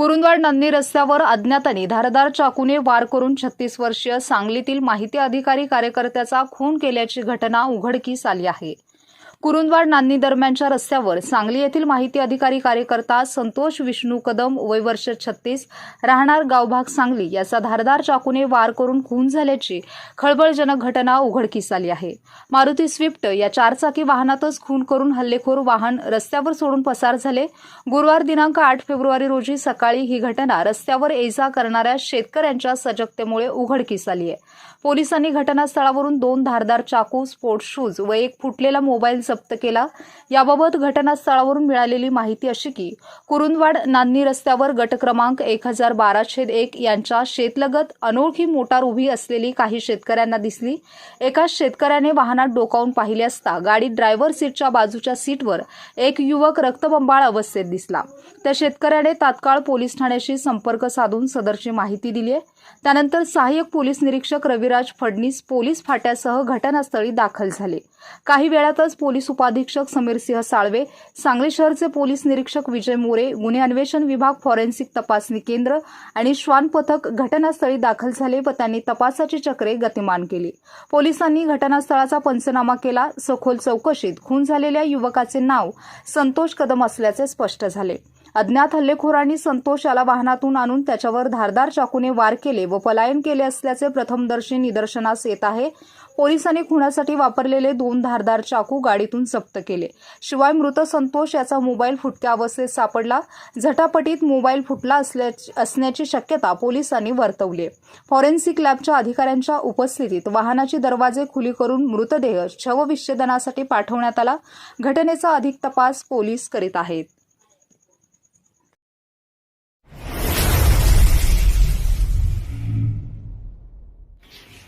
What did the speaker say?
कुरुंदवाड नंदी रस्त्यावर अज्ञातांनी धारदार चाकूने वार करून छत्तीस वर्षीय सांगलीतील माहिती अधिकारी कार्यकर्त्याचा खून केल्याची घटना उघडकीस आली आहे. कुरुंदवाड नांदणी दरम्यानच्या रस्त्यावर सांगली येथील माहिती अधिकारी कार्यकर्ता संतोष विष्णू कदम वय वर्ष छत्तीस राहणार गावभाग सांगली याचा धारदार चाकूने वार करून खून झाल्याची खळबळजनक घटना उघडकीस आली आहे. मारुती स्विफ्ट या चारचाकी वाहनातच खून करून हल्लेखोर वाहन रस्त्यावर सोडून पसार झाले. गुरुवार दिनांक आठ फेब्रुवारी रोजी सकाळी ही घटना रस्त्यावर ये जा करणाऱ्या शेतकऱ्यांच्या सजगतेमुळे उघडकीस आली आहे. पोलिसांनी घटनास्थळावरून दोन धारदार चाकू स्पोर्ट्स शूज व एक फुटलेला मोबाईल जप्त केला. याबाबत घटनास्थळावरून मिळालेली माहिती अशी की कुरुंदवाड नान्नी रस्त्यावर गट क्रमांक एक हजार बारा छेद एक यांच्या शेतलगत अनोळखी मोटार उभी असलेली काही शेतकऱ्यांना दिसली. एका शेतकऱ्याने वाहनात डोकावून पाहिले असता गाडी ड्रायव्हर सीटच्या बाजूच्या सीटवर एक युवक रक्तबंबाळ अवस्थेत दिसला. त्या शेतकऱ्याने तात्काळ पोलीस ठाण्याशी संपर्क साधून सदरची माहिती दिली आहे त्यानंतर सहाय्यक पोलीस निरीक्षक रविराज फडणीस पोलीस फाट्यासह घटनास्थळी दाखल झाले. काही वेळातच पोलीस उपाधीक्षक समीरसिंह साळवे सांगली शहरचे पोलीस निरीक्षक विजय मोरे गुन्हे अन्वेषण विभाग फॉरेन्सिक तपासणी केंद्र आणि श्वान पथक घटनास्थळी दाखल झाले व त्यांनी तपासाची चक्रे गतिमान केली. पोलिसांनी घटनास्थळाचा पंचनामा केला. सखोल चौकशीत खून झालेल्या युवकाचे नाव संतोष कदम असल्याचे स्पष्ट झाले. अज्ञात हल्लेखोरांनी संतोष याला वाहनातून आणून त्याच्यावर धारदार चाकूने वार केले. व पलायन केले असल्याचे प्रथमदर्शी निदर्शनास येत आहे. पोलिसांनी खुणासाठी वापरलेले दोन धारदार चाकू गाडीतून जप्त केले. शिवाय मृत संतोष याचा मोबाईल फुटक्या अवस्थेत सापडला. झटापटीत मोबाईल फुटला असण्याची शक्यता पोलिसांनी वर्तवली फॉरेन्सिक लॅबच्या अधिकाऱ्यांच्या उपस्थितीत वाहनाचे दरवाजे खुली करून मृतदेह शवविच्छेदनासाठी पाठवण्यात आला. घटनेचा अधिक तपास पोलीस करीत आहेत.